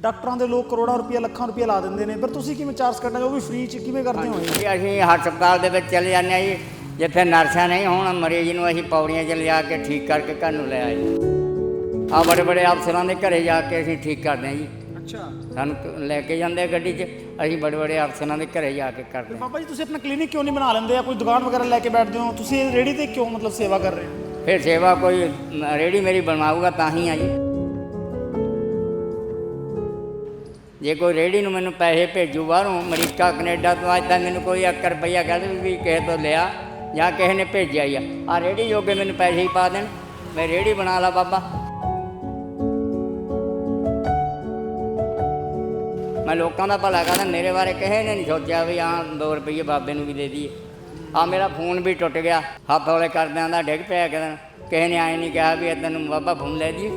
ਡਾਕਟਰਾਂ ਦੇ ਲੋਕ ਕਰੋੜਾਂ ਰੁਪਏ ਲੱਖਾਂ ਰੁਪਏ ਲਾ ਦਿੰਦੇ ਨੇ। ਪਰ ਤੁਸੀਂ ਕਿਵੇਂ ਚਾਰ ਸਕਿੰਟਾਂ 'ਚ ਉਹ ਵੀ ਫ੍ਰੀ 'ਚ ਕਿਵੇਂ ਕਰਦੇ ਹੋ ਇਹ? ਜੀ ਅਸੀਂ ਹਸਪਤਾਲ ਦੇ ਵਿੱਚ ਚਲੇ ਜਾਂਦੇ ਹਾਂ ਜੀ। ਜਿੱਥੇ ਨਰਸਾਂ ਨਹੀਂ ਹੁਣ ਮਰੀਜ਼ ਨੂੰ ਅਸੀਂ ਪੌੜੀਆਂ 'ਚ ਲਿਆ ਕੇ ਠੀਕ ਕਰਕੇ ਘਰ ਨੂੰ ਲੈ ਆਏ। ਆ ਬੜੇ ਬੜੇ ਅਫਸਰਾਂ ਦੇ ਘਰੇ ਜਾ ਕੇ ਅਸੀਂ ਠੀਕ ਕਰਦੇ ਹਾਂ ਜੀ। ਅੱਛਾ। ਸਾਨੂੰ ਕ- ਲੈ ਕੇ ਜਾਂਦੇ ਆ ਗੱਡੀ 'ਚ। ਅਸੀਂ ਬੜੇ ਬੜੇ ਅਫਸਰਾਂ ਦੇ ਘਰੇ ਜਾ ਕੇ ਕਰਦੇ ਹਾਂ। ਬਾਬਾ ਜੀ ਤੁਸੀਂ ਆਪਣਾ ਕਲੀਨਿਕ ਕਿਉਂ ਨਹੀਂ ਬਣਾ ਲੈਂਦੇ? ਆ ਕੋਈ ਦੁਕਾਨ ਵਗੈਰਾ ਲੈ ਕੇ ਬੈਠਦੇ ਹੋ? ਤੁਸੀਂ ਇਹ ਰੇੜੀ ਤੇ ਕਿਉਂ ਮਤਲਬ ਸੇਵਾ ਕਰ ਰਹੇ ਹੋ? ਫਿਰ ਸੇਵਾ ਕੋਈ ਮ, ਰੇਹੜੀ ਮੇਰੀ ਬਣਵਾਊਗਾ ਤਾਂ ਹੀ ਆ ਜੀ। ਜੇ ਕੋਈ ਰੇਹੜੀ ਨੂੰ ਮੈਨੂੰ ਪੈਸੇ ਭੇਜੂ ਬਾਹਰੋਂ, ਅਮਰੀਕਾ, ਕੈਨੇਡਾ ਤੋਂ, ਅੱਜ ਤੱਕ ਮੈਨੂੰ ਕੋਈ 1 ਰੁਪਈਆ ਕਹਿੰਦੇ ਵੀ ਕਿਸੇ ਤੋਂ ਲਿਆ ਜਾਂ ਕਿਸੇ ਨੇ ਭੇਜਿਆ ਹੀ ਆ। ਆ ਰੇਹੜੀ ਜੋਗੇ ਮੈਨੂੰ ਪੈਸੇ ਹੀ ਪਾ ਦੇਣ। ਮੈਂ ਰੇਹੜੀ ਬਣਾ ਲਾ ਬਾਬਾ। ਮੈਂ ਲੋਕਾਂ ਦਾ ਭਲਾ ਕਰਦਾ, ਮੇਰੇ ਬਾਰੇ ਕਿਸੇ ਨੇ ਨਹੀਂ ਸੋਚਿਆ ਵੀ ਆ 2 ਰੁਪਏ ਬਾਬੇ ਨੂੰ ਵੀ ਦੇ ਦਈਏ। ਆ ਮੇਰਾ ਫੋਨ ਵੀ ਟੁੱਟ ਗਿਆ। ਹੱਥ ਹੌਲੇ ਕਰਦਿਆਂ ਦਾ ਡਿੱਗ ਪਿਆ ਕਿਦਨ ਕਿਸੇ ਨੇ ਆਏ ਨਹੀਂ ਕਿਹਾ ਵੀ ਤੈਨੂੰ ਬਾਬਾ ਫੋਨ ਲੈ ਦਈਏ।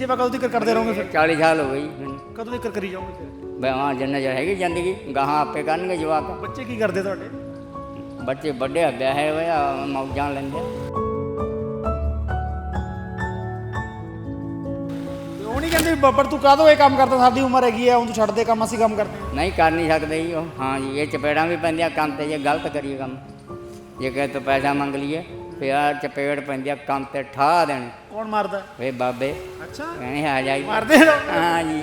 ਸੇਵਾ ਕਦੋਂ ਤੱਕ ਕਰਦੇ ਰਹੋਗੇ ਫਿਰ? 40 ਸਾਲ ਹੋ ਮੈਨੂੰ ਕਦੋਂ ਤੱਕ ਕਰੀ ਜਾਓਗੇ ਫਿਰ? ਬੇਵਾਂ ਜੰਨਾ ਜੋ ਹੈਗੀ ਜ਼ਿੰਦਗੀ ਗਾਹਾਂ ਆਪੇ ਕਰਨਗੇ ਜਵਾਕ। ਬੱਚੇ ਕੀ ਕਰਦੇ ਤੁਹਾਡੇ? ਬੱਚੇ ਵੱਡੇ ਆ ਵਿਆਹੇ ਹੋਏ ਆ ਮੌਜਾਂ ਲੈਂਦੇ। ਤੇ ਉਹ ਨਹੀਂ ਕਹਿੰਦੇ ਵੀ ਬੱਬਰ ਤੂੰ ਕਾਹਦੋਂ ਇਹ ਕੰਮ ਕਰਦਾ? ਸਾਡੀ ਉਮਰ ਹੈਗੀ ਆ ਹੁਣ ਤੂੰ ਛੱਡ ਦੇ ਕੰਮ ਅਸੀਂ ਕੰਮ ਕਰਦੇ ਹਾਂ। ਨਹੀਂ ਕਰ ਨਹੀਂ ਸਕਦੇ ਜੀ ਉਹ। ਹਾਂ ਜੀ ਇਹ ਚਪੇੜਾਂ ਵੀ ਪੈਂਦੀਆਂ ਕੰਮ ਤੇ ਜੇ ਗਲਤ ਕਰੀਏ ਕੰਮ। ਜੇ ਕਿਸੇ ਤੋਂ ਪੈਸਾ ਮੰਗ ਲਈਏ। ਫਿਰ ਆ ਚਪੇੜ ਪੈਂਦੀ ਆ ਕੰਮ ਤੇ ਠਾ ਦੇਣ। ਕੌਣ ਮਾਰਦਾ? ਵੇ ਬਾਬੇ ਅੱਛਾ। ਕਹਿੰਦੇ ਆ ਜਾਈ। ਮਾਰਦੇ। ਹਾਂ ਜੀ।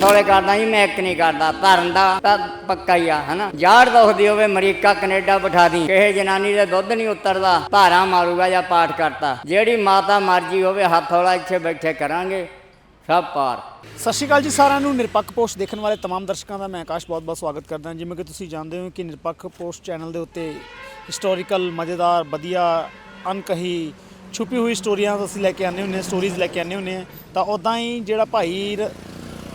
ਥੋੜੇ ਕਰਦਾ ਜੀ ਮੈਂ ਇੱਕ ਨਹੀਂ ਕਰਦਾ ਧਰਨ ਦਾ ਤਾਂ ਪੱਕਾ ਹੀ ਆ ਹਨਾ? ਜਾੜ ਦੁਖਦੀ ਹੋਵੇ ਅਮਰੀਕਾ ਕੈਨੇਡਾ ਬਿਠਾ ਦੀ। ਕਿਸੇ ਜਨਾਨੀ ਦੇ ਦੁੱਧ ਨਹੀਂ ਉਤਰਦਾ ਧਾਰਾਂ ਮਾਰੂਗਾ ਜਾਂ ਪਾਠ ਕਰਤਾ ਜਿਹੜੀ ਮਾਤਾ ਮਰਜ਼ੀ ਹੋਵੇ ਹੱਥ ਹੌਲਾ ਇੱਥੇ ਬੈਠੇ ਕਰਾਂਗੇ। ਸਭ ਪਾਰ ਸਤਿ ਸ਼੍ਰੀ ਅਕਾਲ ਜੀ ਸਾਰਿਆਂ ਨੂੰ ਨਿਰਪੱਖ ਪੋਸਟ ਦੇਖਣ ਵਾਲੇ तमाम ਦਰਸ਼ਕਾਂ ਦਾ ਮੈਂ ਆਕਾਸ਼ ਬਹੁਤ-ਬਹੁਤ ਸਵਾਗਤ ਕਰਦਾ ਹਾਂ ਜਿਵੇਂ ਕਿ ਤੁਸੀਂ ਜਾਣਦੇ ਹੋ ਕਿ ਨਿਰਪੱਖ ਪੋਸਟ ਚੈਨਲ ਦੇ ਉੱਤੇ ਹਿਸਟੋਰੀਕਲ ਮਜ਼ੇਦਾਰ ਵਧੀਆ ਅਨਕਹੀ ਛੁਪੀ ਹੋਈ ਸਟੋਰੀਆਂ ਅਸੀਂ ਲੈ ਕੇ ਆਉਂਦੇ ਹੁੰਦੇ ਹਾਂ ਸਟੋਰੀਜ਼ ਲੈ ਕੇ ਆਉਂਦੇ ਹੁੰਦੇ ਹਾਂ ਤਾਂ ਉਦਾਂ ਹੀ ਜਿਹੜਾ ਭਾਈ ਰ-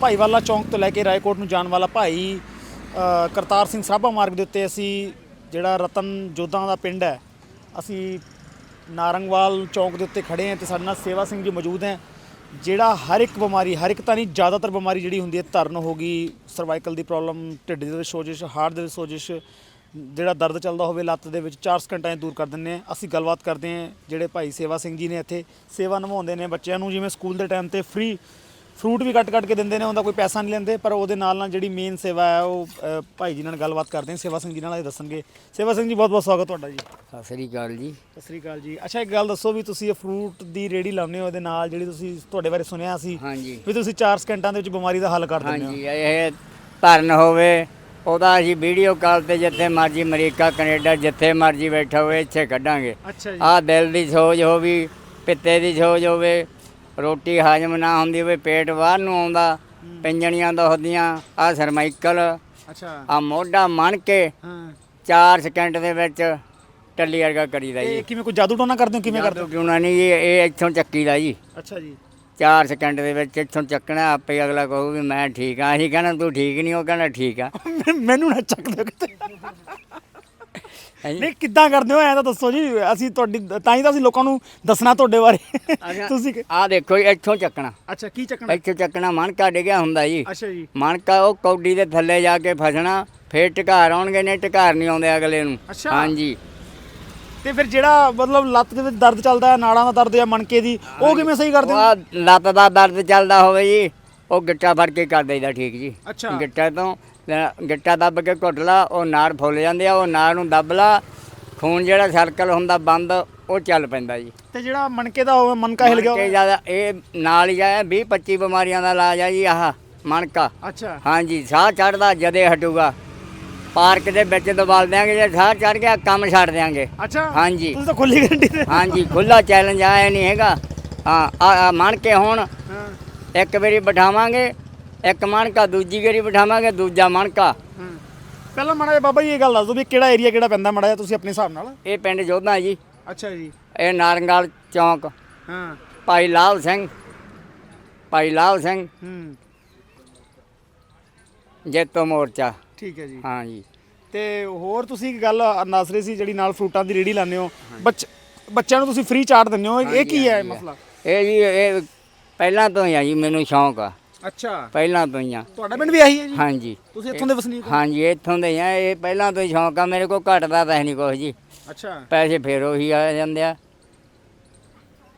ਭਾਈਵਾਲਾ ਚੌਂਕ ਤੋਂ ਲੈ ਕੇ ਰਾਏਕੋਟ ਨੂੰ ਜਾਣ ਵਾਲਾ ਭਾਈ ਅ, ਕਰਤਾਰ ਸਿੰਘ ਸਰਾਭਾ ਮਾਰਗ ਦੇ ਉੱਤੇ ਅਸੀਂ ਜਿਹੜਾ ਰਤਨ ਜੋਧਾਂ ਦਾ ਪਿੰਡ ਹੈ ਅਸੀਂ ਨਾਰੰਗਵਾਲ ਚੌਂਕ ਦੇ ਉੱਤੇ ਖੜੇ ਹਾਂ ਤੇ ਸਾਡੇ ਨਾਲ ਸੇਵਾ ਸਿੰਘ ਜੀ ਮੌਜੂਦ ਹੈ ਜਿਹੜਾ ਹਰ ਇੱਕ ਬਿਮਾਰੀ, ਹਰ ਇੱਕ ਤਾਂ ਨਹੀਂ, ਜ਼ਿਆਦਾਤਰ ਬਿਮਾਰੀ ਜਿਹੜੀ ਹੁੰਦੀ ਹੈ ਧਰਨ ਹੋ ਗਈ ਸਰਵਾਈਕਲ ਦੀ ਪ੍ਰੋਬਲਮ ਢਿੱਡ ਦੇ ਵਿੱਚ ਸੋਜਿਸ਼ ਹਾਰਟ ਦੇ ਵਿੱਚ ਸੋਜਿਸ਼, ਜਿਹੜਾ ਦਰਦ ਚੱਲਦਾ ਹੋਵੇ, ਲੱਤ ਦੇ ਵਿੱਚ 4 ਸਕਿੰਟਾਂ 'ਚ ਦੂਰ ਕਰ ਦਿੰਦੇ ਆ ਅਸੀਂ ਗੱਲਬਾਤ ਕਰਦੇ ਹਾਂ ਜਿਹੜੇ ਭਾਈ ਸੇਵਾ ਸਿੰਘ ਜੀ ਨੇ ਇੱਥੇ ਸੇਵਾ ਨਿਭਾਉਂਦੇ ਨੇ ਬੱਚਿਆਂ ਨੂੰ, ਜਿਵੇਂ ਸਕੂਲ ਦੇ ਟਾਈਮ ਤੇ ਫ੍ਰੀ ਫਰੂਟ ਵੀ ਕੱਟ ਕੱਟ ਕੇ ਦਿੰਦੇ ਨੇ ਉਹਦਾ ਕੋਈ ਪੈਸਾ ਨਹੀਂ ਲੈਂਦੇ ਪਰ ਉਹਦੇ ਨਾਲ ਨਾਲ ਜਿਹੜੀ ਮੇਨ ਸੇਵਾ ਹੈ ਉਹ ਅ, ਭਾਈ ਜੀ ਨਾਲ ਗੱਲਬਾਤ ਕਰਦੇ ਹਾਂ ਸੇਵਾ ਸਿੰਘ ਜੀ ਨਾਲ ਇਹ ਦੱਸਣਗੇ। ਸੇਵਾ ਸਿੰਘ ਜੀ ਬਹੁਤ ਬਹੁਤ ਸਵਾਗਤ ਤੁਹਾਡਾ ਜੀ। ਸਤਿ ਸ੍ਰੀ ਅਕਾਲ ਜੀ। ਸਤਿ ਸ੍ਰੀ ਅਕਾਲ ਜੀ। ਅੱਛਾ ਇੱਕ ਗੱਲ ਦੱਸੋ ਵੀ ਤੁਸੀਂ ਇਹ ਫਰੂਟ ਦੀ ਰੇੜੀ ਲਾਉਂਦੇ ਹੋ ਇਹਦੇ ਨਾਲ ਜਿਹੜੀ ਤੁਸੀਂ ਤੁਹਾਡੇ ਬਾਰੇ ਸੁਣਿਆ ਸੀ ਹਾਂਜੀ। ਵੀ ਤੁਸੀਂ 4 ਸਕਿੰਟਾਂ ਦੇ ਵਿੱਚ ਬਿਮਾਰੀ ਦਾ ਹੱਲ ਕਰ ਦਿੰਦੇ ਹੋ। ਹਾਂਜੀ ਇਹ ਧਰਨ ਹੋਵੇ ਉਹਦਾ ਅਸੀਂ ਵੀਡੀਓ ਕਾਲ ਤੇ ਜਿੱਥੇ ਮਰਜ਼ੀ ਅਮਰੀਕਾ ਕੈਨੇਡਾ ਜਿੱਥੇ ਮਰਜ਼ੀ ਬੈਠਾ ਹੋਵੇ ਇੱਥੇ ਕੱਢਾਂਗੇ। ਅੱਛਾ ਜੀ। ਆਹ ਦਿਲ ਦੀ ਸੋਜ ਹੋਵੇ ਪਿੱਤੇ ਦੀ ਸੋਜ ਹੋਵੇ ਰੋਟੀ ਹਜਮ ਨਾ ਹੁੰਦੀ ਹੋਵੇ ਪੇਟ ਬਾਹਰ ਨੂੰ ਆਉਂਦਾ ਪਿੰਜਣੀਆਂ ਦੁਖਦੀਆਂ ਆ ਸਰਮਾਈਕਲ ਅੱਛਾ। ਆ ਮੋਢਾ ਮਣ ਕੇ ਹਾਂ। 4 ਸਕਿੰਟ ਦੇ ਵਿੱਚ ਟੱਲੀ ਵਰਗਾ ਕਰੀਦਾ ਜੀ। ਇਹ ਕਿਵੇਂ ਕੋਈ ਜਾਦੂ ਟੋਨਾ ਕਰਦੇ ਹੋ? ਕਿਵੇਂ ਕਰਦੇ ਹੋ? ਕਿਉਂ ਨਹੀਂ ਜੀ ਇਹ ਇੱਥੋਂ ਚੱਕੀਦਾ ਜੀ। ਅੱਛਾ ਜੀ। 4 ਸਕਿੰਟ ਦੇ ਵਿੱਚ ਇੱਥੋਂ ਚੱਕਣਾ ਆਪੇ ਅਗਲਾ ਕਹੂ ਵੀ ਮੈਂ ਠੀਕ ਆ ਅਸੀਂ ਕਹਿੰਦਾ ਤੂੰ ਠੀਕ ਨਹੀਂ ਉਹ ਕਹਿੰਦਾ ਠੀਕ ਆ। ਮੈਨੂੰ ਨਾ ਚੱਕ ਕਿਤੇ। ਹਾਂਜੀ। ਨਹੀਂ ਕਿੱਦਾਂ ਕਰਦੇ ਹੋ? ਐ ਤਾਂ ਦੱਸੋ ਜੀ ਅਸੀਂ ਤੁਹਾਡੀ ਤਾਂ ਹੀ ਤਾਂ ਅਸੀਂ ਲੋਕਾਂ ਨੂੰ ਦੱਸਣਾ ਤੁਹਾਡੇ ਬਾਰੇ। ਤੁਸੀਂ ਆ ਦੇਖੋ ਜੀ, ਇੱਥੋਂ ਚੱਕਣਾ। ਅੱਛਾ ਕੀ ਚੱਕਣਾ? ਇੱਥੋਂ ਚੱਕਣਾ ਮਣਕਾ ਡਿੱਗਿਆ ਹੁੰਦਾ ਜੀ। ਅੱਛਾ ਜੀ। ਮਣਕਾ ਉਹ ਕੌਡੀ ਦੇ ਥੱਲੇ ਜਾ ਕੇ ਫਸਣਾ ਫੇਰ ਟਿਕਾਰ ਆਉਣਗੇ ਨੇ ਟਿਕਾਰ ਨਹੀਂ ਆਉਂਦੇ ਅਗਲੇ ਨੂੰ। ਅੱਛਾ। ਹਾਂਜੀ। ਤੇ ਫਿਰ ਜਿਹੜਾ ਮਤਲਬ ਲੱਤ ਦੇ ਵਿੱਚ ਦਰਦ ਚੱਲਦਾ ਹੈ ਨਾੜਾਂ ਦਾ ਦਰਦ ਜਾਂ ਮਣਕੇ ਦੀ ਉਹ ਕਿਵੇਂ ਸਹੀ ਕਰਦੇ ਉਹ ਹੋ ਆਹ ਲੱਤ ਦਾ ਦਰਦ ਚੱਲਦਾ ਹੋਵੇ ਜੀ ਉਹ ਗਿੱਟਾ ਫੜ ਕੇ ਕਰ ਦੇਈਦਾ ਠੀਕ ਜੀ। ਅੱਛਾ। ਗਿੱਟਾ ਤੋਂ ਗਿੱਟਾ ਦੱਬ ਕੇ ਘੁੱਟ ਲਾ ਉਹ ਨਾੜ ਫੁੱਲ ਜਾਂਦੇ ਆ ਉਹ ਨਾੜ ਨੂੰ ਦੱਬ ਲਾ ਖੂਨ ਜਿਹੜਾ ਸਰਕਲ ਹੁੰਦਾ ਬੰਦ ਉਹ ਚੱਲ ਪੈਂਦਾ ਜੀ। ਤੇ ਜਿਹੜਾ ਮਣਕੇ ਦਾ ਹੋਵੇ ਮਣਕਾ ਹਿਲ ਗਿਆ ਮਣਕੇ ਜ਼ਿਆਦਾ ਇਹ ਨਾਲ ਹੀ ਜਾਇਆ 20 25 ਬਿਮਾਰੀਆਂ ਦਾ ਇਲਾਜ ਆ ਜੀ ਆਹ ਮਣਕਾ। ਅੱਛਾ। ਹਾਂਜੀ ਸਾਹ ਚੜਦਾ ਜਦੇ ਹਟੂਗਾ। ਪਾਰਕ ਦੇ ਵਿੱਚ ਦਬਾਲ ਦਿਆਂਗੇ ਜੇ ਸਾਹ ਚੜ ਗਿਆ ਕੰਮ ਛੱਡ ਦਿਆਂਗੇ। ਅੱਛਾ ਹਾਂਜੀ। ਤੁਸੀਂ ਤਾਂ ਖੁੱਲੀ ਗਰੰਟੀ ਦੇ ਹਾਂਜੀ ਖੁੱਲਾ ਚੈਲੰਜ ਆਇਆ ਨਹੀਂ ਹੈਗਾ। ਹਾਂ ਆ ਆ ਮਣ ਕੇ ਹੁਣ ਇੱਕ ਵਾਰੀ ਬਿਠਾਵਾਂਗੇ ਇੱਕ ਮਣਕਾ ਦੂਜੀ ਵਾਰੀ ਬਿਠਾਵਾਂਗੇ ਦੂਜਾ ਮਣਕਾ। ਪਹਿਲਾਂ ਮਾੜਾ ਜਿਹਾ ਬਾਬਾ ਜੀ ਇਹ ਗੱਲ ਦੱਸ ਦਿਓ ਵੀ ਕਿਹੜਾ ਏਰੀਆ ਕਿਹੜਾ ਪੈਂਦਾ ਮਾੜਾ ਜਿਹਾ ਤੁਸੀਂ ਆਪਣੇ ਹਿਸਾਬ ਨਾਲ? ਇਹ ਪਿੰਡ ਜੋਧਾ ਜੀ। ਅੱਛਾ ਜੀ। ਇਹ ਨਾਰੰਗਾਲ ਚੌਂਕ। ਹਾਂ। ਭਾਈ ਲਾਲ ਸਿੰਘ। ਭਾਈ ਲਾਲ ਸਿੰਘ। ਹੂੰ। ਜੇਤੋ ਮੋਰਚਾ। ਠੀਕ ਹੈ ਜੀ। ਹਾਂ ਜੀ। ਤੇ ਹੋਰ ਤੁਸੀਂ ਇੱਕ ਗੱਲ ਦੱਸ ਰਹੇ ਸੀ ਜਿਹੜੀ ਨਾਲ ਫਰੂਟਾਂ ਦੀ ਰੇੜੀ ਲਾਉਂਦੇ ਹੋ। ਬੱਚ ਬੱਚਿਆਂ ਨੂੰ ਤੁਸੀਂ ਫ੍ਰੀ ਚਾਟ ਦਿੰਦੇ ਹੋ। ਇਹ ਇਹ ਕੀ ਹੈ ਮਸਲਾ? ਇਹ ਜੀ ਇਹ ਪਹਿਲਾਂ ਤੋਂ ਹੀ ਆ ਜੀ ਮੈਨੂੰ ਸ਼ੌਂਕ ਆ। ਅੱਛਾ। ਪਹਿਲਾਂ ਤੋਂ ਹੀ ਆ। ਤੁਹਾਡਾ ਪਿੰਡ ਵੀ ਆਹੀ ਹੈ ਜੀ? ਹਾਂਜੀ। ਤੁਸੀਂ ਇੱਥੋਂ ਦੇ ਵਸਨੀਕ ਹੋ? ਹਾਂਜੀ ਇੱਥੋਂ ਦੇ ਆ। ਇਹ ਪਹਿਲਾਂ ਤੋਂ ਹੀ ਸ਼ੌਂਕ ਆ ਮੇਰੇ ਕੋਲ ਘਟਦਾ ਤਾਂ ਹੈ ਨਹੀਂ ਕੁਛ ਜੀ। ਅੱਛਾ। ਪੈਸੇ ਫੇਰ ਉਹੀ ਆ ਜਾਂਦੇ ਆ।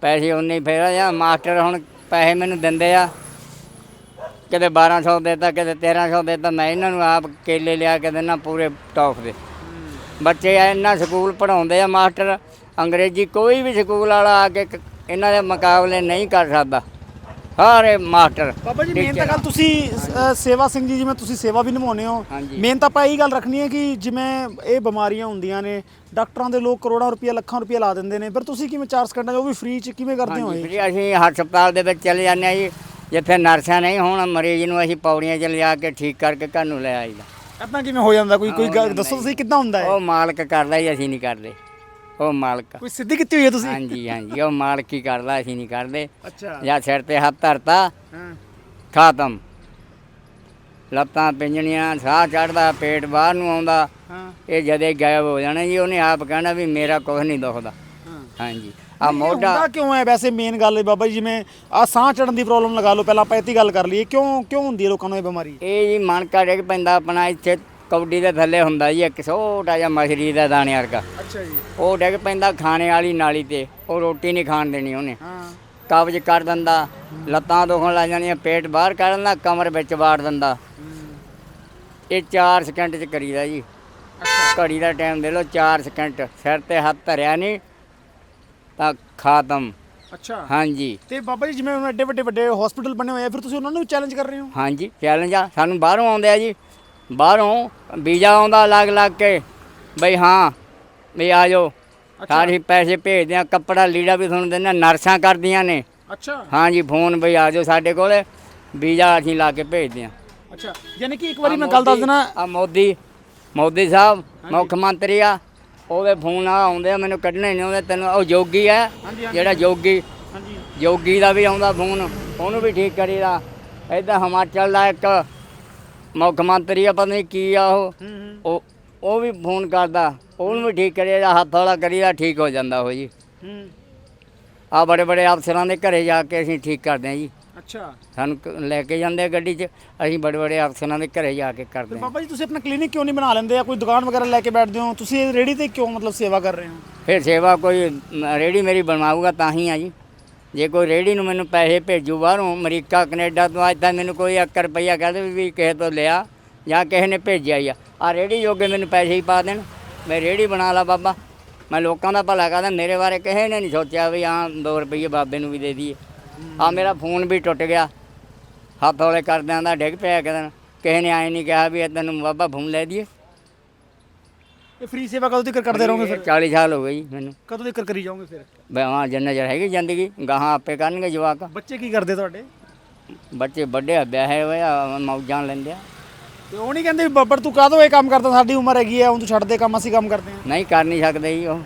ਪੈਸੇ ਉਨੇ ਹੀ ਫੇਰ ਆ ਜਾਂ ਮਾਸਟਰ ਹੁਣ ਪੈਸੇ ਮੈਨੂੰ ਦਿੰਦੇ ਆ। ਕਿਤੇ 1200 ਦੇਤਾ ਕਿਤੇ 1300 ਦੇਤਾ ਮੈਂ ਇਹਨਾਂ ਨੂੰ ਆਪ ਕੇਲੇ ਲਿਆ ਕੇ ਦਿੰਦਾ ਪੂਰੇ ਟੌਪ ਦੇ। ਬੱਚੇ ਆ ਇਹਨਾਂ ਸਕੂਲ ਪੜਾਉਂਦੇ ਆ ਮਾਸਟਰ। ਅੰਗਰੇਜ਼ੀ ਕੋਈ ਵੀ ਸਕੂਲ ਵਾਲਾ ਆ ਕੇ ਕ- ਇਹਨਾਂ ਦੇ ਮੁਕਾਬਲੇ ਨਹੀਂ ਕਰ ਸਕਦਾ। ਸਾਰੇ ਮਾਸਟਰ ਬਾਬਾ ਜੀ ਮੇਨ ਤਾਂ ਗੱਲ ਤੁਸੀਂ ਅ, ਸੇਵਾ ਸਿੰਘ ਜੀ ਜਿਵੇਂ ਤੁਸੀਂ ਸੇਵਾ ਵੀ ਨਿਭਾਉਂਦੇ ਹੋ ਹਾਂਜੀ। ਮੇਨ ਤਾਂ ਆਪਾਂ ਇਹੀ ਗੱਲ ਰੱਖਣੀ ਹੈ ਕਿ ਜਿਵੇਂ ਇਹ ਬਿਮਾਰੀਆਂ ਹੁੰਦੀਆਂ ਨੇ ਡਾਕਟਰਾਂ ਦੇ ਲੋਕ ਕਰੋੜਾਂ ਰੁਪਏ ਲੱਖਾਂ ਰੁਪਏ ਲਾ ਦਿੰਦੇ ਨੇ ਪਰ ਤੁਸੀਂ ਕਿਵੇਂ 4 ਸਕਿੰਟਾਂ 'ਚ ਉਹ ਵੀ ਫ੍ਰੀ 'ਚ ਕਿਵੇਂ ਕਰਦੇ ਹੋ ਹਾਂਜੀ, ਇਹ? ਫਿਰ ਅਸੀਂ ਹਸਪਤਾਲ ਦੇ ਵਿੱਚ ਚਲੇ ਜਾਂਦੇ ਆ ਜੀ ਜਿੱਥੇ ਨਰਸਾਂ ਨਹੀਂ ਹੋਣ ਮਰੀਜ਼ ਨੂੰ ਅਸੀਂ ਪੌੜੀਆਂ 'ਚ ਲਿਜਾ ਕੇ ਠੀਕ ਕਰਕੇ ਘਰ ਨੂੰ ਲੈ ਆਈਦਾ। ਇਦਾਂ ਕਿਵੇਂ ਹੋ ਜਾਂਦਾ? ਕੋਈ ਕੋਈ ਹੋ ਗੱਲ ਦੱਸੋ ਜੀ। ਤੁਸੀਂ ਕਿੱਦਾਂ ਹੁੰਦਾ ਹੈ ਉਹ ਮਾਲਕ ਕਰਦਾ ਹੀ ਅਸੀਂ ਨਹੀਂ ਕਰਦੇ। ਉਹ ਮਾਲਕ। ਕੋਈ ਸਿੱਧੀ ਕੀਤੀ ਹੋਈ ਹੈ ਤੁਸੀਂ? ਹਾਂਜੀ ਹਾਂਜੀ। ਉਹ ਮਾਲਕ ਹੀ ਕਰਦਾ ਅਸੀਂ ਨਹੀਂ ਕਰਦੇ। ਅੱਛਾ। ਜਾਂ ਸਿਰ ਤੇ ਹੱਥ ਧਰਤਾ। ਹਾਂ। ਖਾਤਮ। ਲੱਤਾਂ ਪਿੰਜਣੀਆਂ ਸਾਹ ਚੜਦਾ ਪੇਟ ਬਾਹਰ ਨੂੰ ਆਉਂਦਾ। ਹਾਂ। ਇਹ ਜਦੇ ਗਾਇਬ ਹੋ ਜਾਣਾ ਜੀ ਉਹਨੇ ਆਪ ਕਹਿਣਾ ਵੀ ਮੇਰਾ ਕੁਝ ਨਹੀਂ ਦੁਖਦਾ। ਹਾਂਜੀ। ਆ ਮੋਢਾ ਹੁੰਦਾ ਕਿਉਂ ਹੈ? ਵੈਸੇ ਮੇਨ ਗੱਲ ਹੈ ਬਾਬਾ ਜੀ ਜਿਵੇਂ ਆ ਸਾਹ ਚੜਨ ਦੀ ਪ੍ਰੋਬਲਮ ਲਗਾ ਲਓ ਪਹਿਲਾਂ ਆਪਾਂ ਇੱਥੇ ਗੱਲ ਕਰ ਲਈਏ। ਕਿਉਂ ਕਿਉਂ ਹੁੰਦੀ ਹੈ ਲੋਕਾਂ ਨੂੰ ਇਹ ਬਿਮਾਰੀ? ਇਹ ਜੀ ਮਣਕਾ ਡਿੱਗ ਪੈਂਦਾ ਆਪਣਾ ਇੱਥੇ ਕਬੱਡੀ ਦੇ ਥੱਲੇ ਹੁੰਦਾ ਜੀ ਇੱਕ ਛੋਟਾ ਜਿਹਾ ਮਛਲੀ ਦਾ ਦਾਣੇ ਵਰਗਾ। ਅੱਛਾ ਜੀ। ਉਹ ਡਿੱਗ ਪੈਂਦਾ ਖਾਣੇ ਵਾਲੀ ਨਾਲੀ ਤੇ ਉਹ ਰੋਟੀ ਨਹੀਂ ਖਾਣ ਦੇਣੀ ਉਹਨੇ। ਹਾਂ। ਕਬਜ਼ ਕਰ ਦਿੰਦਾ ਲੱਤਾਂ ਦੁਖਣ ਲੱਗ ਜਾਣੀਆਂ ਪੇਟ ਬਾਹਰ ਕੱਢ ਦਿੰਦਾ ਕਮਰ ਵਿੱਚ ਵਾੜ ਦਿੰਦਾ। ਇਹ 4 ਸਕਿੰਟ ਚ ਕਰੀਦਾ ਜੀ। ਘੜੀ ਦਾ ਟਾਈਮ ਦੇ ਲਓ 4 ਸਕਿੰਟ ਸਿਰ ਤੇ ਹੱਥ ਧਰਿਆ ਨਹੀਂ ਤਾਂ ਖਾਤਮ। ਅੱਛਾ। ਹਾਂਜੀ। ਤੇ ਬਾਬਾ ਜੀ ਜਿਵੇਂ ਹੁਣ ਐਡੇ ਵੱਡੇ ਵੱਡੇ ਹਸਪੀਟਲ ਬਣੇ ਹੋਏ ਆ ਫਿਰ ਤੁਸੀਂ ਉਹਨਾਂ ਨੂੰ ਚੈਲੰਜ ਕਰ ਰਹੇ ਹੋ? ਹਾਂਜੀ ਚੈਲੰਜ ਆ। ਸਾਨੂੰ ਬਾਹਰੋਂ ਆਉਂਦੇ ਆ ਜੀ। ਬਾਹਰੋਂ ਵੀਜ਼ਾ ਆਉਂਦਾ ਅਲੱਗ ਅਲੱਗ ਕੇ ਬਈ ਹਾਂ ਵੀ ਆ ਜਾਓ। ਸਾਰੇ ਪੈਸੇ ਭੇਜਦੇ ਆ ਕੱਪੜਾ ਲੀੜਾ ਵੀ ਤੁਹਾਨੂੰ ਦਿੰਦੇ ਆ, ਨਰਸਾਂ ਕਰਦੀਆਂ ਨੇ। ਅੱਛਾ। ਹਾਂਜੀ ਫੋਨ ਬਈ ਆ ਜਾਓ ਸਾਡੇ ਕੋਲ ਵੀਜ਼ਾ ਅਸੀਂ ਲਾ ਕੇ ਭੇਜਦੇ ਆ। ਅੱਛਾ ਯਾਨੀ ਕਿ ਇੱਕ ਵਾਰੀ ਮੈਂ ਗੱਲ ਦੱਸ ਦੇਣਾ ਆ ਮੋਦੀ ਮੋਦੀ ਸਾਹਿਬ ਮੁੱਖ ਮੰਤਰੀ ਆ ਉਹਦੇ ਫੋਨ ਆ ਆਉਂਦੇ ਆ ਮੈਨੂੰ ਕੱਢਣੇ ਨਹੀਂ ਆਉਂਦੇ ਤੈਨੂੰ ਉਹ ਜੋਗੀ ਆ ਹਾਂਜੀ, ਜਿਹੜਾ ਜੋਗੀ। ਹਾਂਜੀ। ਜੋਗੀ ਦਾ ਵੀ ਆਉਂਦਾ ਫੋਨ ਉਹਨੂੰ ਵੀ ਠੀਕ ਕਰੀਦਾ। ਇਦਾਂ ਹਿਮਾਚਲ ਦਾ ਇੱਕ ਮੁੱਖ ਮੰਤਰੀ ਆ ਪਤਾ ਨਹੀਂ ਕੀ ਆ ਉਹ। ਉਹ ਉਹ ਵੀ ਫੋਨ ਕਰਦਾ। ਉਹਨੂੰ ਵੀ ਠੀਕ ਕਰੀਦਾ ਹੱਥ ਵਾਲਾ ਕਰੀਦਾ ਠੀਕ ਹੋ ਜਾਂਦਾ ਉਹ ਜੀ। ਹੂੰ। ਆ ਬੜੇ ਬੜੇ ਅਫਸਰਾਂ ਦੇ ਘਰੇ ਜਾ ਕੇ ਅਸੀਂ ਠੀਕ ਕਰਦੇ ਹਾਂ ਜੀ। ਅੱਛਾ। ਸਾਨੂੰ ਕ- ਲੈ ਕੇ ਜਾਂਦੇ ਆ ਗੱਡੀ 'ਚ। ਅਸੀਂ ਬੜੇ ਬੜੇ ਅਫਸਰਾਂ ਦੇ ਘਰੇ ਜਾ ਕੇ ਕਰਦੇ ਹਾਂ। ਬਾਬਾ ਜੀ ਤੁਸੀਂ ਆਪਣਾ ਕਲੀਨਿਕ ਕਿਉਂ ਨਹੀਂ ਬਣਾ ਲੈਂਦੇ ਆ? ਕੋਈ ਦੁਕਾਨ ਵਗੈਰਾ ਲੈ ਕੇ ਬੈਠਦੇ ਹੋ? ਤੁਸੀਂ ਇਹ ਰੇੜੀ ਤੇ ਕਿਉਂ ਮਤਲਬ ਸੇਵਾ ਕਰ ਰਹੇ ਹੋ? ਫਿਰ ਸੇਵਾ ਕੋਈ ਰੇੜੀ ਮੇਰੀ ਬਣਵਾਊਗਾ ਤਾਂ ਹੀ ਆ ਜੀ। ਜੇ ਕੋਈ ਰੇੜੀ ਨੂੰ ਮੈਨੂੰ ਪੈਸੇ ਭੇਜੂ ਬਾਹਰੋਂ ਅਮਰੀਕਾ ਕੈਨੇਡਾ ਤੋਂ ਅੱਜ ਤੱਕ ਮੈਨੂੰ ਕੋਈ 1 ਰੁਪਈਆ ਕਹਦੇ ਵੀ ਕਿਸੇ ਤੋਂ ਲਿਆ ਜਾਂ ਕਿਸੇ ਨੇ ਭੇਜਿਆ ਹੀ ਆ। ਆ ਰੇੜੀ ਜੋਗੇ ਮੈਨੂੰ ਪੈਸੇ ਹੀ ਪਾ ਦੇਣ। ਮੈਂ ਰੇੜੀ ਬਣਾ ਲਾ ਬਾਬਾ। ਮੈਂ ਲੋਕਾਂ ਦਾ ਭਲਾ ਕਰਦਾ ਮੇਰੇ ਬਾਰੇ ਕਿਸੇ ਨੇ ਨਹੀਂ ਸੋਚਿਆ ਵੀ ਹਾਂ 2 ਰੁਪਈਏ ਬਾਬੇ ਨੂੰ ਵੀ ਦੇ ਦਈਏ। ਆ ਮੇਰਾ ਫੋਨ ਵੀ ਟੁੱਟ ਗਿਆ। ਹੱਥ ਹੌਲੇ ਕਰਦਿਆਂ ਦਾ ਡਿੱਗ ਪਿਆ ਕਿਦਨ ਕਿਸੇ ਨੇ ਆਏ ਨਹੀਂ ਕਿਹਾ ਵੀ ਇਹ ਤੈਨੂੰ ਬਾਬਾ ਫੋਨ ਲੈ ਦਈਏ। ਇਹ ਫ੍ਰੀ ਸੇਵਾ ਕਦੋਂ ਤੱਕ ਕਰਦੇ ਰਹੋਗੇ ਫਿਰ? 40 ਸਾਲ ਹੋ ਗਏ ਜੀ ਮੈਨੂੰ। ਕਦੋਂ ਤੱਕ ਕਰੀ ਜਾਓਗੇ ਫਿਰ? ਬਾ ਜੰਨਾ ਜਰ ਹੈਗੀ ਜ਼ਿੰਦਗੀ ਗਾਹਾਂ ਆਪੇ ਕਰਨਗੇ ਜਵਾਕ। ਬੱਚੇ ਕੀ ਕਰਦੇ ਤੁਹਾਡੇ? ਬੱਚੇ ਵੱਡੇ ਵਿਆਹੇ ਹੋਏ ਆ ਮੌਜਾਂ ਲੈਂਦੇ ਆ। ਤੇ ਉਹ ਨਹੀਂ ਕਹਿੰਦੇ ਵੀ ਬੱਬਰ ਤੂੰ ਕਾਹਦੋਂ ਇਹ ਕੰਮ ਕਰਦਾ ਸਾਡੀ ਉਮਰ ਹੈਗੀ ਆ ਹੁਣ ਤੂੰ ਛੱਡ ਦੇ ਕੰਮ ਅਸੀਂ ਕੰਮ ਕਰਦੇ ਹਾਂ ਨਹੀਂ ਕਰ ਨਹੀਂ ਸਕਦੇ ਜੀ ਉਹ।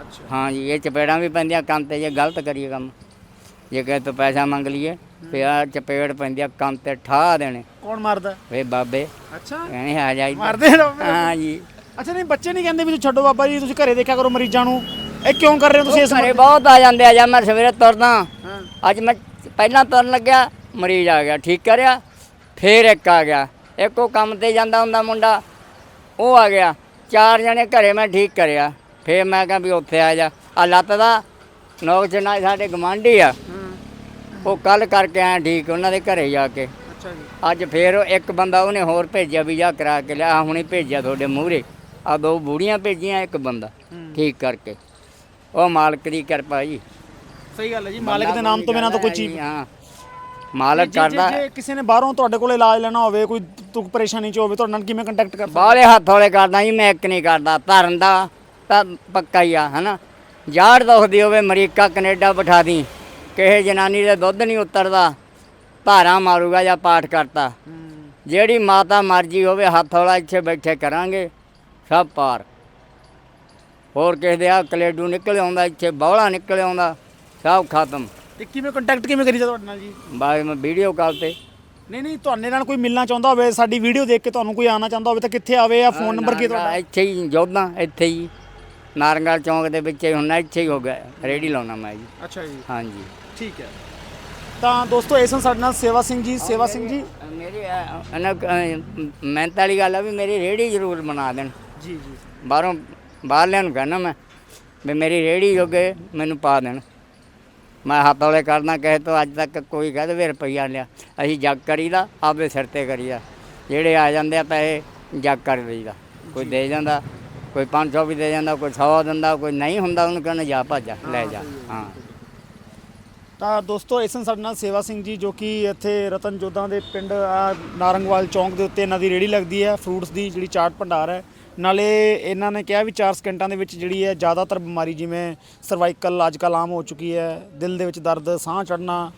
ਅੱਛਾ। ਹਾਂ ਜੀ ਇਹ ਚਪੇੜਾਂ ਵੀ ਪੈਂਦੀਆਂ ਕੰਮ ਤੇ ਜੇ ਗਲਤ ਕਰੀਏ ਕੰਮ। ਜੇ ਕਿਸੇ ਤੋਂ ਪੈਸਾ ਮੰਗ ਲਈਏ ਤੇ ਆ ਚਪੇੜ ਪੈਂਦੀ ਆ ਕੰਮ ਤੇ ਠਾ ਦੇਣੇ। ਕੌਣ ਮਾਰਦਾ? ਵੇ ਬਾਬੇ। ਅੱਛਾ। ਕਹਿੰਦੇ ਆ ਜਾਈ ਮਾਰਦੇ? ਹਾਂ ਜੀ। ਅੱਛਾ ਨਹੀਂ ਬੱਚੇ ਨਹੀਂ ਕਹਿੰਦੇ ਵੀ ਤੂੰ ਛੱਡੋ ਬਾਬਾ ਜੀ ਤੁਸੀਂ ਘਰੇ ਦੇਖਿਆ ਕਰੋ ਮਰੀਜ਼ਾਂ ਨੂੰ। ਇਹ ਕਿਉਂ ਕਰ ਰਹੇ ਹੋ ਤੁਸੀਂ ਇਸ ਘਰੇ ਬਹੁਤ ਆ ਜਾਂਦੇ ਆ ਜਾਂ ਮੈਂ ਸਵੇਰੇ ਤੁਰਦਾ। ਅੱਜ ਮੈਂ ਪਹਿਲਾਂ ਤੁਰਨ ਲੱਗਿਆ ਮਰੀਜ਼ ਆ ਗਿਆ ਠੀਕ ਕਰਿਆ ਫੇਰ ਇੱਕ ਆ ਗਿਆ। ਇੱਕ ਕੰਮ ਤੇ ਜਾਂਦਾ ਹੁੰਦਾ ਮੁੰਡਾ ਉਹ ਆ ਗਿਆ। ਚਾਰ ਜਣੇ ਘਰੇ ਮੈਂ ਠੀਕ ਕਰਿਆ। ਫੇਰ ਮੈਂ ਕਿਹਾ ਵੀ ਉੱਥੇ ਆ ਜਾ। ਆ ਲੱਤ ਦਾ ਨੌਕ ਚਨਾ ਸਾਡੇ ਗਮਾਂਢੀ ਆ। ਉਹ ਕੱਲ ਕਰਕੇ ਆਇਆ ਠੀਕ ਉਹਨਾਂ ਦੇ ਘਰੇ ਜਾ ਕੇ। ਅੱਜ ਫੇਰ ਇੱਕ ਬੰਦਾ ਉਹਨੇ ਹੋਰ ਭੇਜਿਆ ਵੀ ਜਾ ਕਰਾ ਕੇ ਲਿਆ। ਹੁਣੇ ਭੇਜਿਆ ਤੁਹਾਡੇ ਮੂਹਰੇ। ਆ ਦੋ ਬੂੜੀਆਂ ਭੇਜੀਆਂ ਇੱਕ ਬੰਦਾ ਠੀਕ ਕਰਕੇ। ਉਹ ਮਾਲਕ ਦੀ ਕਿਰਪਾ ਜੀ। ਸਹੀ ਗੱਲ ਹੈ ਜੀ ਮਾਲਕ ਦੇ ਨਾਮ ਤੋਂ ਬਿਨਾਂ ਤਾਂ ਕੋਈ ਚੀਜ਼ ਹਾਂ। ਮਾਲਕ ਕਰਦਾ। ਜੇ ਕਿਸੇ ਨੇ ਬਾਹਰੋਂ ਤੁਹਾਡੇ ਕੋਲ ਇਲਾਜ ਲੈਣਾ ਹੋਵੇ ਕੋਈ ਤੁਕ ਪਰੇਸ਼ਾਨੀ ਚ ਹੋਵੇ ਤੁਹਾਡੇ ਨਾਲ ਕਿਵੇਂ ਕੰਟੈਕਟ ਕਰ ਸਕਦਾ ਬਾਹਲੇ ਹੱਥ ਹੌਲੇ ਕਰਦਾ ਜੀ ਮੈਂ ਇੱਕ ਨਹੀਂ ਕਰਦਾ ਧਰਨ ਦਾ ਤਾਂ ਪੱਕਾ ਹੀ ਆ ਹਨਾ। ਜਾੜ ਦੁਖਦੀ ਹੋਵੇ ਅਮਰੀਕਾ ਕੈਨੇਡਾ ਬਿਠਾ ਦੀ। ਕਿਸੇ ਜਨਾਨੀ ਦੇ ਦੁੱਧ ਨਹੀਂ ਉਤਰਦਾ ਧਾਰਾਂ ਮਾਰੂਗਾ ਜਾਂ ਪਾਠ ਕਰਤਾ ਜਿਹੜੀ ਮਾਤਾ ਮਰਜ਼ੀ ਹੋਵੇ ਹੱਥ ਹੌਲਾ ਇੱਥੇ ਬੈਠੇ ਕਰਾਂਗੇ ਸਭ ਪਾਰ। ਹੋਰ ਕਿਸੇ ਦੇ ਆ ਕਲੇਡੂ ਨਿਕਲ ਆਉਂਦਾ ਇੱਥੇ ਬੌਲਾ ਨਿਕਲ ਆਉਂਦਾ ਸਭ ਖਤਮ। ਤੇ ਕਿਵੇਂ ਕੰਟੈਕਟ ਕਿਵੇਂ ਕਰੀਦਾ ਤੁਹਾਡੇ ਨਾਲ ਜੀ? ਬਾਅਦ ਮੈਂ ਵੀਡੀਓ ਕਾਲ ਤੇ। ਨਹੀਂ ਨਹੀਂ ਤੁਹਾਡੇ ਨਾਲ ਕੋਈ ਮਿਲਣਾ ਚਾਹੁੰਦਾ ਹੋਵੇ ਸਾਡੀ ਵੀਡੀਓ ਦੇਖ ਕੇ ਤੁਹਾਨੂੰ ਕੋਈ ਆਉਣਾ ਚਾਹੁੰਦਾ ਹੋਵੇ ਤਾਂ ਕਿੱਥੇ ਆਵੇ ਜਾਂ ਫੋਨ ਨੰਬਰ ਕੀ ਤੁਹਾਡਾ? ਇੱਥੇ ਹੀ ਜੋਦਾਂ ਇੱਥੇ ਹੀ। ਨਾਰੰਗਲ ਚੌਂਕ ਦੇ ਵਿੱਚ ਹੀ ਹੁੰਨਾ ਇੱਥੇ ਹੀ ਹੋ ਗਿਆ ਰੇੜੀ ਲਾਉਣਾ ਮੈਂ ਜੀ। ਅੱਛਾ ਜੀ। ਹਾਂਜੀ। ਠੀਕ ਹੈ। ਤਾਂ ਦੋਸਤੋ ਇਸ ਨੂੰ ਸਾਡੇ ਨਾਲ ਸੇਵਾ ਸਿੰਘ ਜੀ ਸੇਵਾ ਸਿੰਘ ਜੀ। ਮੇਰੀ ਅਹ, ਅਨਕ ਮਿਹਨਤ ਵਾਲੀ ਗੱਲ ਆ ਵੀ ਮੇਰੀ ਰੇੜੀ ਜ਼ਰੂਰ ਬਣਾ ਦੇਣ। ਜੀ ਜੀ। ਬਾਹਰੋਂ ਬਾਹਰਲਿਆਂ ਨੂੰ ਕਹਿਣਾ ਮੈਂ, ਵੀ ਮੇਰੀ ਰੇੜੀ ਜੋਗੇ ਮੈਨੂੰ ਪਾ ਦੇਣ। ਮੈਂ ਹੱਥ ਵਾਲੇ ਕਰਨਾ ਕਿਸੇ ਤੋਂ, ਅੱਜ ਤੱਕ ਕੋਈ ਕਹਿ ਦੇਵੇ ਰੁਪਈਆ ਲਿਆ। ਅਸੀਂ ਜੱਗ ਕਰੀਦਾ, ਆਪਦੇ ਸਿਰ ਤੇ ਕਰੀਦਾ। ਜਿਹੜੇ ਆ ਜਾਂਦੇ ਆ ਪੈਸੇ, ਜੱਗ ਕਰ ਲਈਦਾ। ਕੋਈ ਦੇ ਜਾਂਦਾ, ਕੋਈ 500 ਵੀ ਦੇ ਜਾਂਦਾ, ਕੋਈ 100 ਦਿੰਦਾ, ਕੋਈ ਨਹੀਂ ਹੁੰਦਾ, ਉਹਨੂੰ ਕਹਿੰਦਾ ਜਾ ਭੱਜ ਲੈ ਜਾ, ਹਾਂ। ਤਾਂ ਦੋਸਤੋ, ਇਸ ਨੇ ਸਾਡੇ ਨਾਲ ਸੇਵਾ ਸਿੰਘ ਜੀ, ਜੋ ਕਿ ਇੱਥੇ ਰਤਨ ਜੋਧਾਂ ਦੇ ਪਿੰਡ ਨਾਰੰਗਵਾਲ ਚੌਂਕ ਦੇ ਉੱਤੇ ਇਹਨਾਂ ਦੀ ਰੇੜੀ ਲੱਗਦੀ ਹੈ, ਫਰੂਟਸ ਦੀ ਜਿਹੜੀ ਚਾਟ ਭੰਡਾਰ ਹੈ। ਨਾਲੇ ਇਹਨਾਂ ਨੇ ਕਿਹਾ ਵੀ 4 ਸਕਿੰਟਾਂ ਦੇ ਵਿੱਚ ਜਿਹੜੀ ਹੈ ਜ਼ਿਆਦਾਤਰ ਬਿਮਾਰੀ ਜਿਵੇਂ ਸਰਵਾਈਕਲ ਅੱਜ ਕੱਲ੍ਹ ਆਮ ਹੋ ਚੁੱਕੀ ਹੈ ਦਿਲ ਦੇ ਵਿੱਚ ਦਰਦ ਸਾਹ ਚੜਨਾ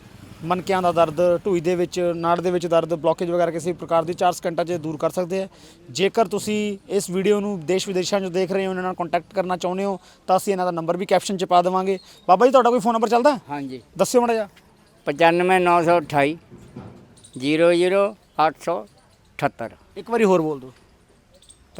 ਮਨਕਿਆਂ ਦਾ ਦਰਦ ਢੂਈ ਦੇ ਵਿੱਚ ਨਾੜ ਦੇ ਵਿੱਚ ਦਰਦ ਬਲੋਕੇਜ ਵਗੈਰਾ ਕਿਸੇ ਪ੍ਰਕਾਰ ਦੀ 4 ਸਕਿੰਟਾਂ 'ਚ ਦੂਰ ਕਰ ਸਕਦੇ ਆ। ਜੇਕਰ ਤੁਸੀਂ ਇਸ ਵੀਡੀਓ ਨੂੰ ਦੇਸ਼ ਵਿਦੇਸ਼ਾਂ 'ਚੋਂ ਦੇਖ ਰਹੇ ਹੋ ਇਹਨਾਂ ਨਾਲ ਕੰਟੈਕਟ ਕਰਨਾ ਚਾਹੁੰਦੇ ਹੋ ਤਾਂ ਅਸੀਂ ਇਹਨਾਂ ਦਾ ਨੰਬਰ ਵੀ ਕੈਪਸ਼ਨ 'ਚ ਪਾ ਦੇਵਾਂਗੇ। ਬਾਬਾ ਜੀ ਤੁਹਾਡਾ ਕੋਈ ਫੋਨ ਨੰਬਰ ਚੱਲਦਾ? ਹਾਂਜੀ। ਦੱਸਿਓ ਮਾੜਾ ਜਿਹਾ। 95928 00878 ਇੱਕ ਵਾਰੀ ਹੋਰ ਬੋਲ ਦਿਓ।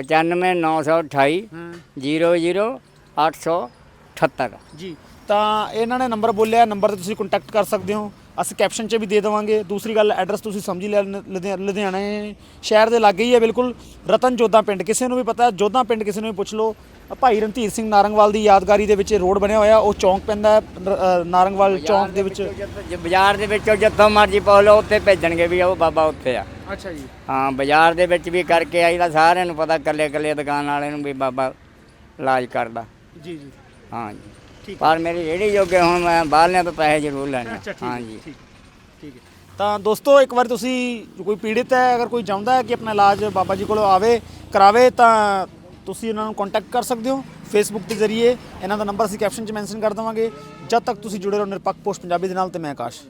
95928 ਹਾਂ। 00878 ਜੀ ਤਾਂ ਇਹਨਾਂ ਨੇ ਨੰਬਰ ਬੋਲਿਆ ਨੰਬਰ ਤੇ ਤੁਸੀਂ ਕੰਟੈਕਟ ਕਰ ਸਕਦੇ ਹੋ। ਅਸੀਂ ਕੈਪਸ਼ਨ 'ਚ ਵੀ ਦੇ ਦੇਵਾਂਗੇ। ਦੂਸਰੀ ਗੱਲ ਐਡਰੈਸ ਤੁਸੀਂ ਸਮਝ ਹੀ ਲਿਆ ਲ- ਲੁਧਿਆ- ਲੁਧਿਆਣੇ ਸ਼ਹਿਰ ਦੇ ਲਾਗੇ ਹੀ ਹੈ ਬਿਲਕੁਲ। ਰਤਨ ਜੋਧਾ ਪਿੰਡ ਕਿਸੇ ਨੂੰ ਵੀ ਪਤਾ ਜੋਧਾ ਪਿੰਡ ਕਿਸੇ ਨੂੰ ਵੀ ਪੁੱਛ ਲਓ। ਭਾਈ ਰਣਧੀਰ ਸਿੰਘ ਨਾਰੰਗਵਾਲ ਦੀ ਯਾਦਗਾਰੀ ਦੇ ਵਿੱਚ ਰੋਡ ਬਣਿਆ ਹੋਇਆ ਉਹ ਚੌਂਕ ਪੈਂਦਾ ਹੈ, ਅ, ਨਾਰੰਗਵਾਲ ਚੌਂਕ ਦੇ ਵਿੱਚ। ਜੇ ਬਾਜ਼ਾਰ ਦੇ ਵਿੱਚੋਂ ਜਿੱਥੋਂ ਮਰਜ਼ੀ ਪਹੁੰਚ ਲਓ ਉੱਥੇ ਭੇਜਣਗੇ ਵੀ ਉਹ ਬਾਬਾ ਉੱਥੇ ਆ। ਅੱਛਾ ਜੀ। ਹਾਂ ਬਾਜ਼ਾਰ ਦੇ ਵਿੱਚ ਵੀ ਕਰਕੇ ਆਈਦਾ ਸਾਰਿਆਂ ਨੂੰ ਪਤਾ ਕੱਲੇ ਕੱਲੇ ਦੁਕਾਨ ਵਾਲੇ ਨੂੰ ਵੀ ਬਾਬਾ ਇਲਾਜ ਕਰਦਾ। ਜੀ ਜੀ। ਹਾਂ ਜੀ। ਪਰ ਮੇਰੀ ਜਿਹੜੀ ਜੋਗੇ ਹੁਣ ਮੈਂ ਬਾਹਰਲਿਆਂ ਤੋਂ ਪੈਸੇ ਜ਼ਰੂਰ ਲੈਣੇ ਅੱਛਾ ਠੀਕ ਹਾਂ ਹੈ, ਜੀ ਠੀਕ ਠੀਕ ਹੈ। ਤਾਂ ਦੋਸਤੋ ਇੱਕ ਵਾਰ ਤੁਸੀਂ ਕੋਈ ਪੀੜਿਤ ਹੈ ਅਗਰ ਕੋਈ ਚਾਹੁੰਦਾ ਹੈ ਕਿ ਆਪਣਾ ਇਲਾਜ ਬਾਬਾ ਜੀ ਕੋਲ ਆਵੇ ਕਰਾਵੇ ਤਾਂ ਤੁਸੀਂ ਇਹਨਾਂ ਨੂੰ ਕੰਟੈਕਟ ਕਰ ਸਕਦੇ ਹੋ ਫੇਸਬੁੱਕ ਦੇ ਜ਼ਰੀਏ। ਇਹਨਾਂ ਦਾ ਨੰਬਰ ਅਸੀਂ ਕੈਪਸ਼ਨ 'ਚ ਮੈਂਸ਼ਨ ਕਰ ਦੇਵਾਂਗੇ। ਜਦ ਤੱਕ ਤੁਸੀਂ ਜੁੜੇ ਰਹੋ ਨਿਰਪੱਖ ਪੋਸਟ ਪੰਜਾਬੀ ਦੇ ਨਾਲ ਤੇ ਮੈਂ ਆਕਾਸ਼।